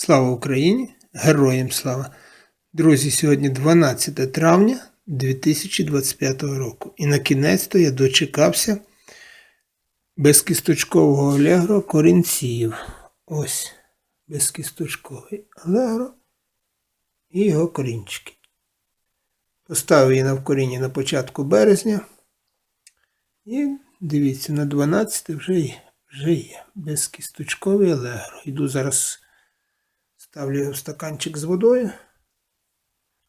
Слава Україні! Героям слава! Друзі, сьогодні 12 травня 2025 року. І на кінець-то я дочекався безкісточкового алегро корінців. Ось безкісточковий алегро і його корінчики. Поставив її на вкоріння на початку березня. І дивіться, на 12 вже є. Вже є. Безкісточковий алегро. Йду зараз ставлю його в стаканчик з водою.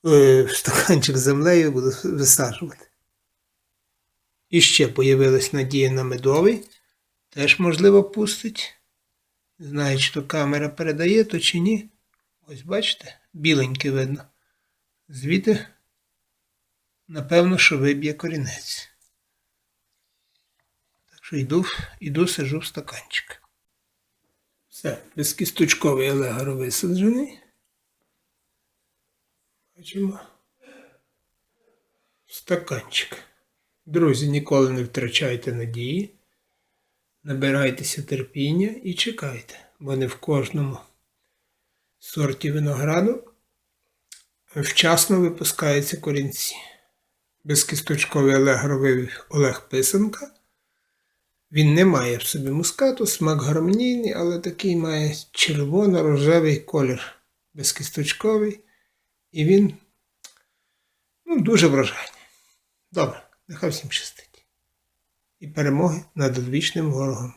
Е, в стаканчик з землею буду висаджувати. І ще появилась надія на медовий. Теж можливо пустить. Не знаю, чи то камера передає, то чи ні. Ось бачите, біленьке видно. Звідти, напевно, що виб'є корінець. Так що йду, йду сижу в стаканчик. Все, безкісточковий елегор висаджений. Бачимо. Стаканчик. Друзі, ніколи не втрачайте надії. Набирайтеся терпіння і чекайте, бо не в кожному сорті винограду вчасно випускаються корінці. Безкісточковий алегровий Олег Писанка. Він не має в собі мускату, смак гармонійний, але такий має червоно-рожевий колір, безкісточковий. І він ну, дуже вражає. Добре, нехай всім щастить. І перемоги над одвічним ворогом.